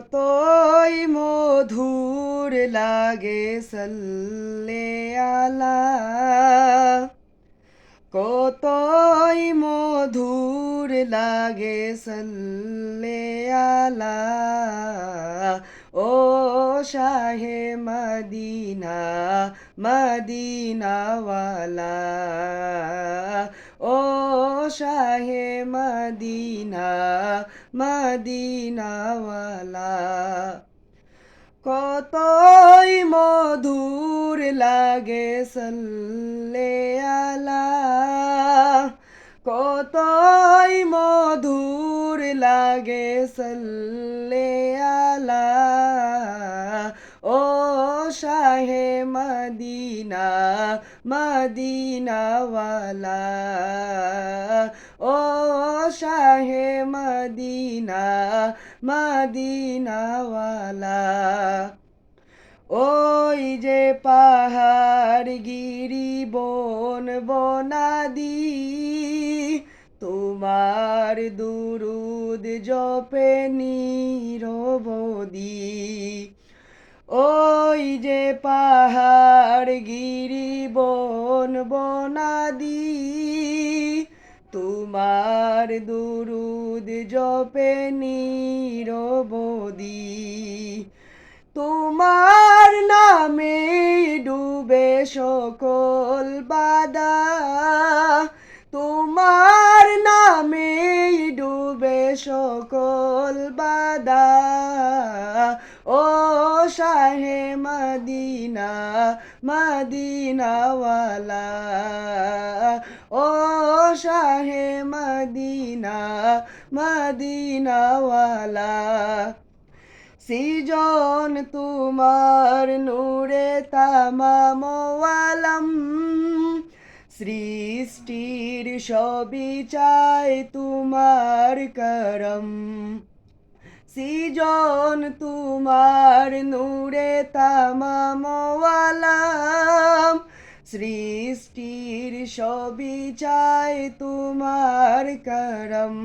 কতই মধুর লাগে সাল্লে আলা কতই মধুর লাগে সাল্লে আলা ও শাহে মদিনা মদিনাওয়ালা ও শাহে মদিনা মদিনাওয়ালা। কতই মধুর লাগে সাল্লে আলা। কতই মধুর লাগে সাল্লে আলা। ও শাহে মদিনা, মদিনাওয়ালা। ও শাহে মদিনা, মদিনাওয়ালা। ওই যে পাহাড় গিরি বন বনাদি, তোমার দুরুদ জপে নিরবদি। ওই যে পাহাড় গিরি বন বনাদি তোমার দুরুদ জপে নিরবদি তোমার নামে ডুবে সকল বাদা তোমার নামে ডুবে সকল বাদা ও শাহে মদিনা, মদিনাওয়ালা। ও শাহে মদিনা, মদিনাওয়ালা। সিজন তোমার নূরে তামাম আলম সৃষ্টির সবই চাই তোমার করম। সিজন তোমার নূরে তামাম আলম সৃষ্টির সবই চাই তোমার করম।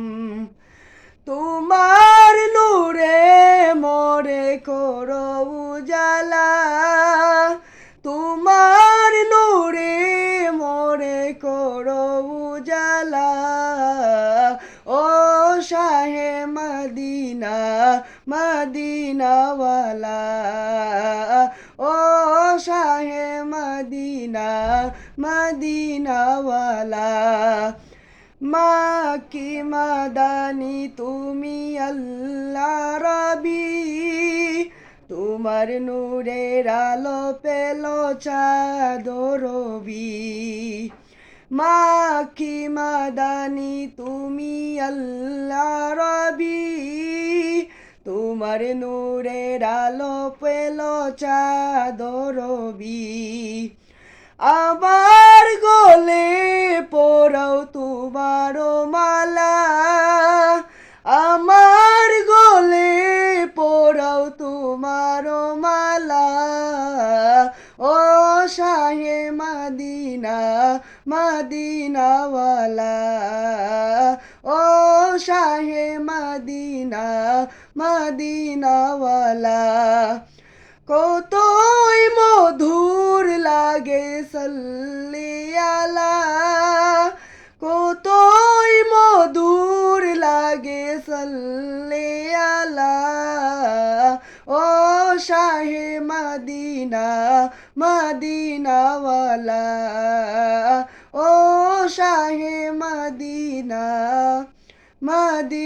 তোমার নূরে মরে করো উজালা। তোমার নূরে মরে করো উজালা। ও শাহে মদিনা, মদিনাওয়ালা। ও শাহে মদিনা মদিনাওয়ালা। মা কি মাদানি, তুমি আল্লাহ রবি। তোমার নূরের আলো পেল চাদরবি মা কি মাদানি, তুমি আল্লাহ রবি। তোমার নূরের আলো পেল চাদরবি আমার মদিনা মদিনাওয়ালা ও শাহে মদিনা মদিনাওয়ালা কতই মধুর লাগে সাল্লি আলা কতই মধুর লাগে সাল্লি আলা ও শাহে মদিনা মাদিনাওয়ালা। ও শাহে মাদিনা মদিনাওয়ালা।